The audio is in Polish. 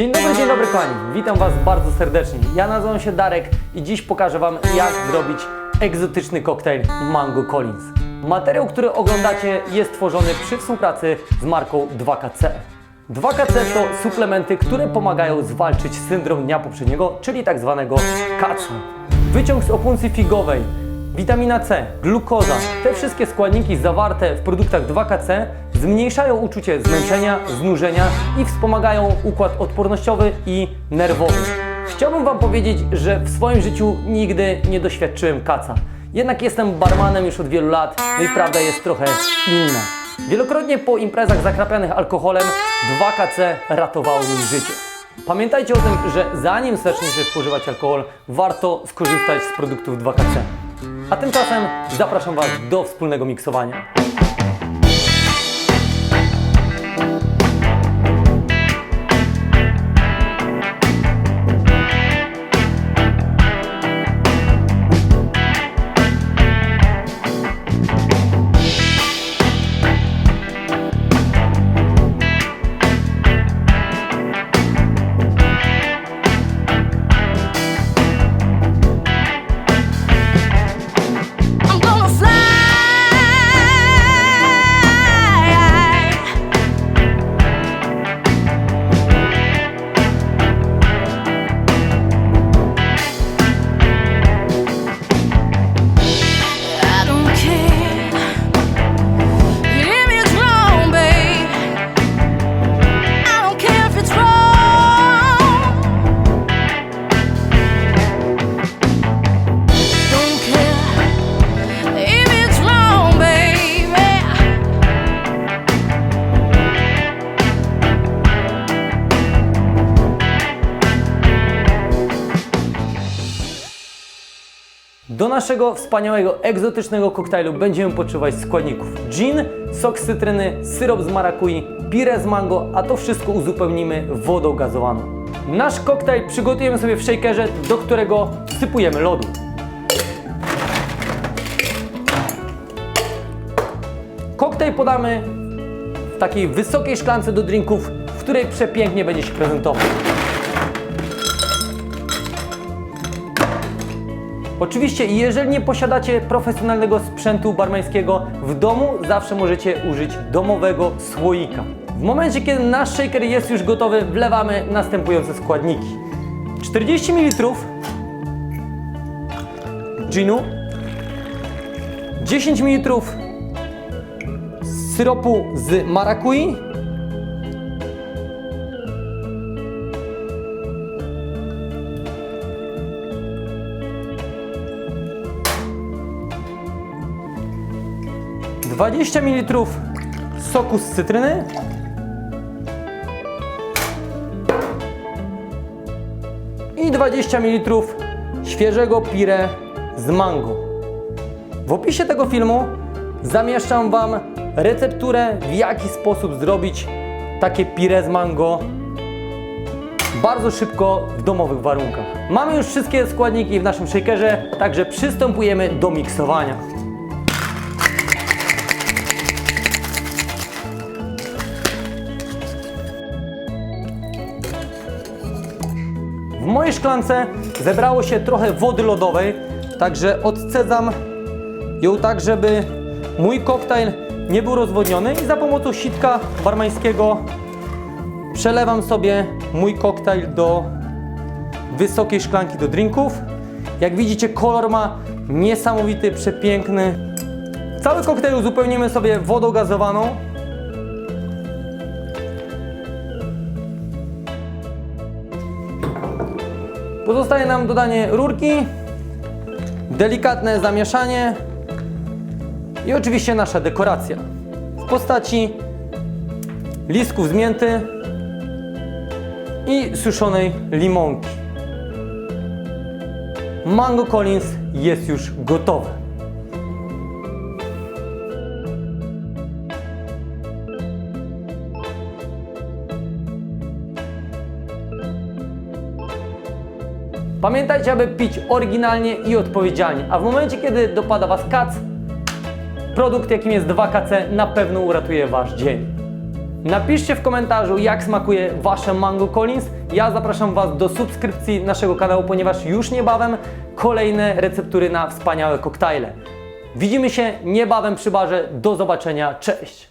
Dzień dobry, dzień dobry kochani. Witam Was bardzo serdecznie. Ja nazywam się Darek i dziś pokażę Wam jak zrobić egzotyczny koktajl Mango Collins. Materiał, który oglądacie jest tworzony przy współpracy z marką 2KC. 2KC to suplementy, które pomagają zwalczyć syndrom dnia poprzedniego, czyli tak zwanego kacu. Wyciąg z opuncji figowej, Witamina C, glukoza, te wszystkie składniki zawarte w produktach 2KC zmniejszają uczucie zmęczenia, znużenia i wspomagają układ odpornościowy i nerwowy. Chciałbym Wam powiedzieć, że w swoim życiu nigdy nie doświadczyłem kaca. Jednak jestem barmanem już od wielu lat, no i prawda jest trochę inna. Wielokrotnie po imprezach zakrapianych alkoholem 2KC ratowało mi życie. Pamiętajcie o tym, że zanim zaczniecie spożywać alkohol, warto skorzystać z produktów 2KC. A tymczasem zapraszam Was do wspólnego miksowania. Do naszego wspaniałego, egzotycznego koktajlu będziemy potrzebować składników gin, sok z cytryny, syrop z marakui, pire z mango, a to wszystko uzupełnimy wodą gazowaną. Nasz koktajl przygotujemy sobie w shakerze, do którego wsypujemy lodu. Koktajl podamy w takiej wysokiej szklance do drinków, w której przepięknie będzie się prezentował. Oczywiście, jeżeli nie posiadacie profesjonalnego sprzętu barmańskiego, w domu zawsze możecie użyć domowego słoika. W momencie, kiedy nasz shaker jest już gotowy, wlewamy następujące składniki. 40 ml ginu, 10 ml syropu z marakui, Dwadzieścia ml soku z cytryny, i 20 ml świeżego pire z mango. W opisie tego filmu zamieszczam Wam recepturę, w jaki sposób zrobić takie pire z mango bardzo szybko w domowych warunkach. Mamy już wszystkie składniki w naszym shakerze, także przystępujemy do miksowania. Mojej szklance zebrało się trochę wody lodowej, także odcedzam ją tak, żeby mój koktajl nie był rozwodniony i za pomocą sitka barmańskiego przelewam sobie mój koktajl do wysokiej szklanki do drinków. Jak widzicie kolor ma niesamowity, przepiękny. Cały koktajl uzupełnimy sobie wodą gazowaną. Pozostaje nam dodanie rurki, delikatne zamieszanie i oczywiście nasza dekoracja w postaci listków z mięty i suszonej limonki. Mango Collins jest już gotowe. Pamiętajcie, aby pić oryginalnie i odpowiedzialnie, a w momencie, kiedy dopada Was kac, produkt jakim jest 2KC na pewno uratuje Wasz dzień. Napiszcie w komentarzu, jak smakuje Wasze Mango Collins. Ja zapraszam Was do subskrypcji naszego kanału, ponieważ już niebawem kolejne receptury na wspaniałe koktajle. Widzimy się niebawem przy barze. Do zobaczenia. Cześć!